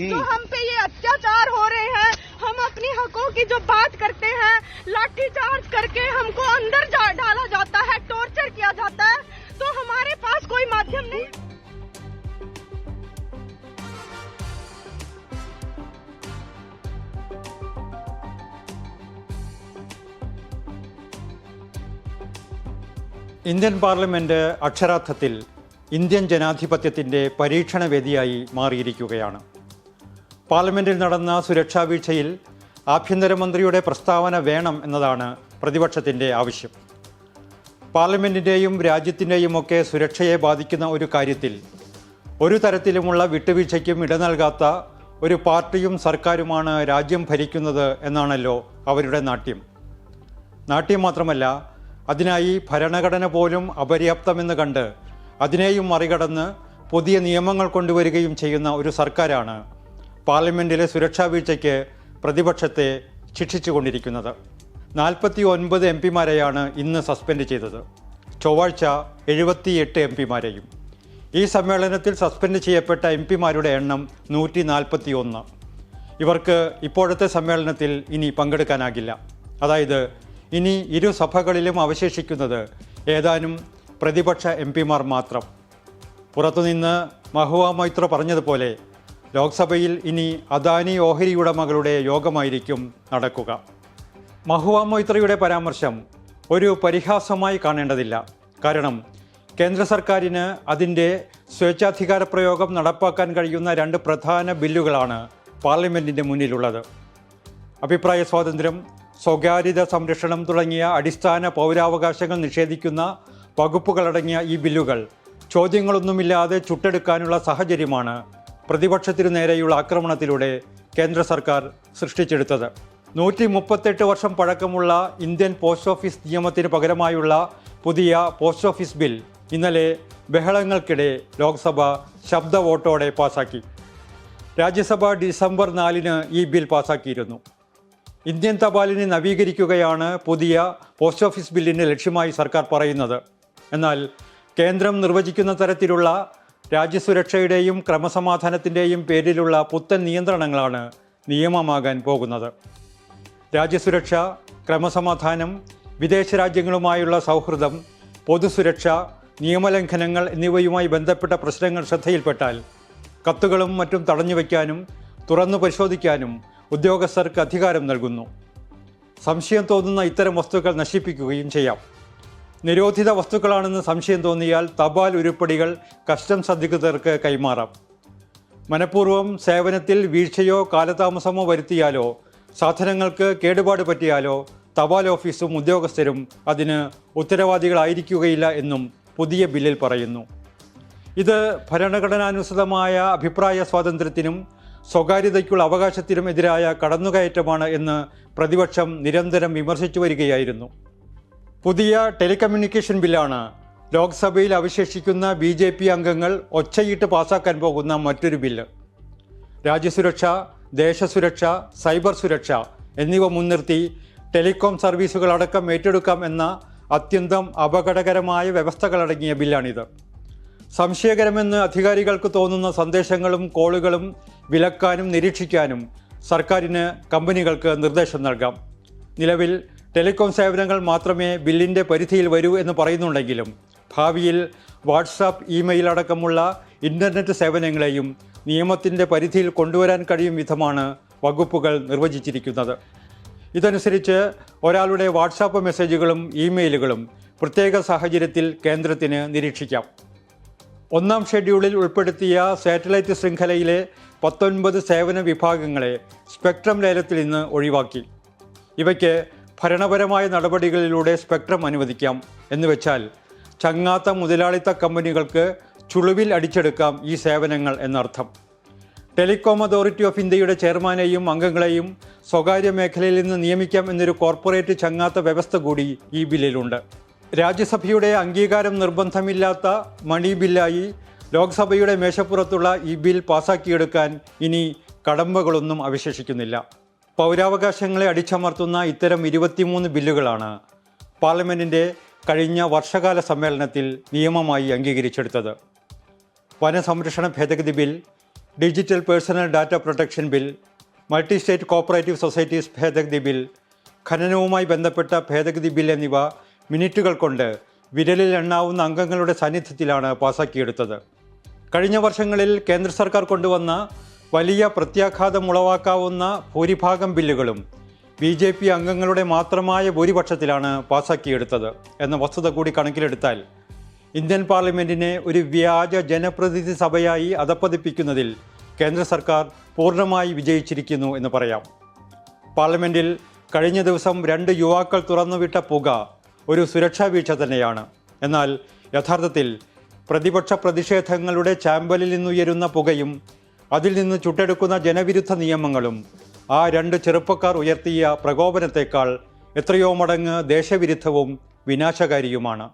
जो हम पे ये अत्याचार हो रहे हैं हम अपनी हकों की जो बात करते हैं लाठीचार्ज करके हमको अंदर जा, डाला जाता है टॉर्चर किया जाता है तो हमारे पास कोई माध्यम नहीं ഇന്ത്യൻ പാർലമെന്റ് അക്ഷരാർത്ഥത്തിൽ ഇന്ത്യൻ ജനാധിപത്യത്തിന്റെ പരീക്ഷണ വേദിയായി മാറിയിരിക്കുകയാണ് പാർലമെന്റിൽ നടന്ന സുരക്ഷാ വീഴ്ചയിൽ ആഭ്യന്തരമന്ത്രിയുടെ പ്രസ്താവന വേണം എന്നതാണ് പ്രതിപക്ഷത്തിന്റെ ആവശ്യം. പാർലമെന്റിന്റെയും രാജ്യത്തിന്റെയും ഒക്കെ സുരക്ഷയെ ബാധിക്കുന്ന ഒരു കാര്യത്തിൽ ഒരു തരത്തിലുമുള്ള വിട്ടുവീഴ്ചയ്ക്കും ഇട നൽകാത്ത ഒരു പാർട്ടിയും സർക്കാരുമാണ് രാജ്യം ഭരിക്കുന്നത് എന്നാണല്ലോ അവരുടെ നാട്യം. നാട്യം മാത്രമല്ല അതിനായി ഭരണഘടന പോലും അപര്യാപ്തമെന്ന് കണ്ട് അതിനെയും മറികടന്ന് പുതിയ നിയമങ്ങൾ കൊണ്ടുവരികയും ചെയ്യുന്ന ഒരു സർക്കാരാണ് പാർലമെന്റിലെ സുരക്ഷാ വീഴ്ചയ്ക്ക് പ്രതിപക്ഷത്തെ ശിക്ഷിച്ചുകൊണ്ടിരിക്കുന്നത്. നാൽപ്പത്തി ഒൻപത് എം പിമാരെയാണ് ഇന്ന് സസ്പെൻഡ് ചെയ്തത്. ചൊവ്വാഴ്ച എഴുപത്തിയെട്ട് എം പിമാരെയും. ഈ സമ്മേളനത്തിൽ സസ്പെൻഡ് ചെയ്യപ്പെട്ട എം പിമാരുടെ എണ്ണം നൂറ്റി നാൽപ്പത്തി ഒന്ന് ഇവർക്ക് ഇപ്പോഴത്തെ സമ്മേളനത്തിൽ ഇനി പങ്കെടുക്കാനാകില്ല. അതായത് ഇനി ഇരു സഭകളിലും അവശേഷിക്കുന്നത് ഏതാനും പ്രതിപക്ഷ എം പിമാർ മാത്രം. പുറത്തുനിന്ന് മഹുവ മൈത്ര പറഞ്ഞതുപോലെ ലോക്സഭയിൽ ഇനി അദാനി ഓഹരി ഉടമകളുടെ യോഗമായിരിക്കും നടക്കുക. മഹുവ മൊയ്ത്രയുടെ പരാമർശം ഒരു പരിഹാസമായി കാണേണ്ടതില്ല. കാരണം കേന്ദ്ര സർക്കാരിന് അതിന്റെ സ്വേച്ഛാധികാര പ്രയോഗം നടപ്പാക്കാൻ കഴിയുന്ന രണ്ട് പ്രധാന ബില്ലുകളാണ് പാർലമെന്റിന്റെ മുന്നിലുള്ളത്. അഭിപ്രായ സ്വാതന്ത്ര്യം സ്വകാര്യത സംരക്ഷണം തുടങ്ങിയ അടിസ്ഥാന പൗരാവകാശങ്ങൾ നിഷേധിക്കുന്ന വകുപ്പുകളടങ്ങിയ ഈ ബില്ലുകൾ ചോദ്യങ്ങളൊന്നുമില്ലാതെ ചുട്ടെടുക്കാനുള്ള സാഹചര്യമാണ് പ്രതിപക്ഷത്തിനു നേരെയുള്ള ആക്രമണത്തിലൂടെ കേന്ദ്ര സർക്കാർ സൃഷ്ടിച്ചെടുത്തത്. നൂറ്റി മുപ്പത്തെട്ട് വർഷം പഴക്കമുള്ള ഇന്ത്യൻ പോസ്റ്റ് ഓഫീസ് നിയമത്തിന് പകരമായുള്ള പുതിയ പോസ്റ്റ് ഓഫീസ് ബിൽ ഇന്നലെ ബഹളങ്ങൾക്കിടെ ലോക്സഭ ശബ്ദ വോട്ടോടെ പാസാക്കി. രാജ്യസഭ ഡിസംബർ നാലിന് ഈ ബിൽ പാസാക്കിയിരുന്നു. ഇന്ത്യൻ തപാലിനെ നവീകരിക്കുകയാണ് പുതിയ പോസ്റ്റ് ഓഫീസ് ബില്ലിന്റെ ലക്ഷ്യമായി സർക്കാർ പറയുന്നത്. എന്നാൽ കേന്ദ്രം നിർവചിക്കുന്ന തരത്തിലുള്ള രാജ്യസുരക്ഷയുടെയും ക്രമസമാധാനത്തിന്റെയും പേരിലുള്ള പുത്തൻ നിയന്ത്രണങ്ങളാണ് നിയമമാകാൻ പോകുന്നത്. രാജ്യസുരക്ഷ ക്രമസമാധാനം വിദേശ രാജ്യങ്ങളുമായുള്ള സൗഹൃദം പൊതുസുരക്ഷ നിയമലംഘനങ്ങൾ എന്നിവയുമായി ബന്ധപ്പെട്ട പ്രശ്നങ്ങൾ ശ്രദ്ധയിൽപ്പെട്ടാൽ കത്തുകളും മറ്റും തടഞ്ഞു വയ്ക്കാനും തുറന്നു പരിശോധിക്കാനും ഉദ്യോഗസ്ഥർക്ക് അധികാരം നൽകുന്നു. സംശയം തോന്നുന്ന ഇത്തരം വസ്തുക്കൾ നശിപ്പിക്കുകയും ചെയ്യാം. നിരോധിത വസ്തുക്കളാണെന്ന് സംശയം തോന്നിയാൽ തപാൽ ഉരുപ്പടികൾ കസ്റ്റംസ് അധികൃതർക്ക് കൈമാറാം. മനഃപൂർവം സേവനത്തിൽ വീഴ്ചയോ കാലതാമസമോ വരുത്തിയാലോ സാധനങ്ങൾക്ക് കേടുപാട് പറ്റിയാലോ തപാൽ ഓഫീസും ഉദ്യോഗസ്ഥരും അതിന് ഉത്തരവാദികളായിരിക്കുകയില്ല എന്നും പുതിയ ബില്ലിൽ പറയുന്നു. ഇത് ഭരണഘടനാനുസൃതമായ അഭിപ്രായ സ്വാതന്ത്ര്യത്തിനും സ്വകാര്യതയ്ക്കുള്ള അവകാശത്തിനും എതിരായ കടന്നുകയറ്റമാണ് എന്ന് പ്രതിപക്ഷം നിരന്തരം വിമർശിച്ചു വരികയായിരുന്നു. പുതിയ ടെലികമ്മ്യൂണിക്കേഷൻ ബില്ലാണ് ലോക്സഭയിൽ അവശേഷിക്കുന്ന ബി ജെ പി അംഗങ്ങൾ ഒച്ചയിട്ട് പാസാക്കാൻ പോകുന്ന മറ്റൊരു ബില്ല് രാജ്യസുരക്ഷ ദേശസുരക്ഷ സൈബർ സുരക്ഷ എന്നിവ മുൻനിർത്തി ടെലികോം സർവീസുകൾ അടക്കം ഏറ്റെടുക്കാം എന്ന അത്യന്തം അപകടകരമായ വ്യവസ്ഥകളടങ്ങിയ ബില്ലാണിത്. സംശയകരമെന്ന് അധികാരികൾക്ക് തോന്നുന്ന സന്ദേശങ്ങളും കോളുകളും വിലക്കാനും നിരീക്ഷിക്കാനും സർക്കാരിന് കമ്പനികൾക്ക് നിർദ്ദേശം നൽകാം. നിലവിൽ ടെലികോം സേവനങ്ങൾ മാത്രമേ ബില്ലിന്റെ പരിധിയിൽ വരൂ എന്ന് പറയുന്നുണ്ടെങ്കിലും ഭാവിയിൽ വാട്സാപ്പ് ഇമെയിൽ അടക്കമുള്ള ഇന്റർനെറ്റ് സേവനങ്ങളെയും നിയമത്തിന്റെ പരിധിയിൽ കൊണ്ടുവരാൻ കഴിയും വിധമാണ് വകുപ്പുകൾ നിർവചിച്ചിരിക്കുന്നത്. ഇതനുസരിച്ച് ഒരാളുടെ വാട്സാപ്പ് മെസ്സേജുകളും ഇമെയിലുകളും പ്രത്യേക സാഹചര്യത്തിൽ കേന്ദ്രത്തിന് നിരീക്ഷിക്കാം. ഒന്നാം ഷെഡ്യൂളിൽ ഉൾപ്പെടുത്തിയ സാറ്റലൈറ്റ് ശൃംഖലയിലെ പത്തൊൻപത് സേവന വിഭാഗങ്ങളെ സ്പെക്ട്രം ലേലത്തിൽ നിന്ന് ഒഴിവാക്കി. ഇവയ്ക്ക് ഭരണപരമായ നടപടികളിലൂടെ സ്പെക്ട്രം അനുവദിക്കാം എന്ന് വെച്ചാൽ ചങ്ങാത്ത മുതലാളിത്ത കമ്പനികൾക്ക് ചുളിവിൽ അടിച്ചെടുക്കാം ഈ സേവനങ്ങൾ എന്നർത്ഥം. ടെലികോം അതോറിറ്റി ഓഫ് ഇന്ത്യയുടെ ചെയർമാനെയും അംഗങ്ങളെയും സ്വകാര്യ മേഖലയിൽ നിന്ന് നിയമിക്കാം എന്നൊരു കോർപ്പറേറ്റ് ചങ്ങാത്ത വ്യവസ്ഥ കൂടി ഈ ബില്ലിലുണ്ട്. രാജ്യസഭയുടെ അംഗീകാരം നിർബന്ധമില്ലാത്ത മണി ബില്ലായി ലോക്സഭയുടെ മേശപ്പുറത്തുള്ള ഈ ബിൽ പാസാക്കിയെടുക്കാൻ ഇനി കടമ്പകളൊന്നും അവശേഷിക്കുന്നില്ല. പൗരാവകാശങ്ങളെ അടിച്ചമർത്തുന്ന ഇത്തരം ഇരുപത്തിമൂന്ന് ബില്ലുകളാണ് പാർലമെന്റിന്റെ കഴിഞ്ഞ വർഷകാല സമ്മേളനത്തിൽ നിയമമായി അംഗീകരിച്ചെടുത്തത്. വനസംരക്ഷണ ഭേദഗതി bill digital personal data protection bill multi state cooperative societies ഭേദഗതി ബിൽ ഖനനവുമായി ബന്ധപ്പെട്ട ഭേദഗതി ബിൽ എന്നിവ മിനിറ്റുകൾ കൊണ്ട് വിരലിൽ എണ്ണാവുന്ന അംഗങ്ങളുടെ സാന്നിധ്യത്തിലാണ് പാസാക്കിയെടുത്തത്. കഴിഞ്ഞ വർഷങ്ങളിൽ കേന്ദ്ര സർക്കാർ കൊണ്ടുവന്ന വലിയ പ്രത്യാഘാതം ഉളവാക്കാവുന്ന ഭൂരിഭാഗം ബില്ലുകളും ബി ജെ പി അംഗങ്ങളുടെ മാത്രമായ ഭൂരിപക്ഷത്തിലാണ് പാസാക്കിയെടുത്തത് എന്ന വസ്തുത കൂടി കണക്കിലെടുത്താൽ ഇന്ത്യൻ പാർലമെന്റിനെ ഒരു വ്യാജ ജനപ്രതിനിധി സഭയായി അധപ്പതിപ്പിക്കുന്നതിൽ കേന്ദ്ര സർക്കാർ പൂർണമായി വിജയിച്ചിരിക്കുന്നു എന്ന് പറയാം. പാർലമെന്റിൽ കഴിഞ്ഞ ദിവസം രണ്ട് യുവാക്കൾ തുറന്നുവിട്ട പുക ഒരു സുരക്ഷാ വീഴ്ച തന്നെയാണ്. എന്നാൽ യഥാർത്ഥത്തിൽ പ്രതിപക്ഷ പ്രതിഷേധങ്ങളുടെ ചാമ്പലിൽ നിന്നുയരുന്ന പുകയും അതിൽ നിന്ന് ചുട്ടെടുക്കുന്ന ജനവിരുദ്ധ നിയമങ്ങളും ആ രണ്ട് ചെറുപ്പക്കാർ ഉയർത്തിയ പ്രകോപനത്തേക്കാൾ എത്രയോ മടങ്ങ് ദേശവിരുദ്ധവും വിനാശകാരിയുമാണ്.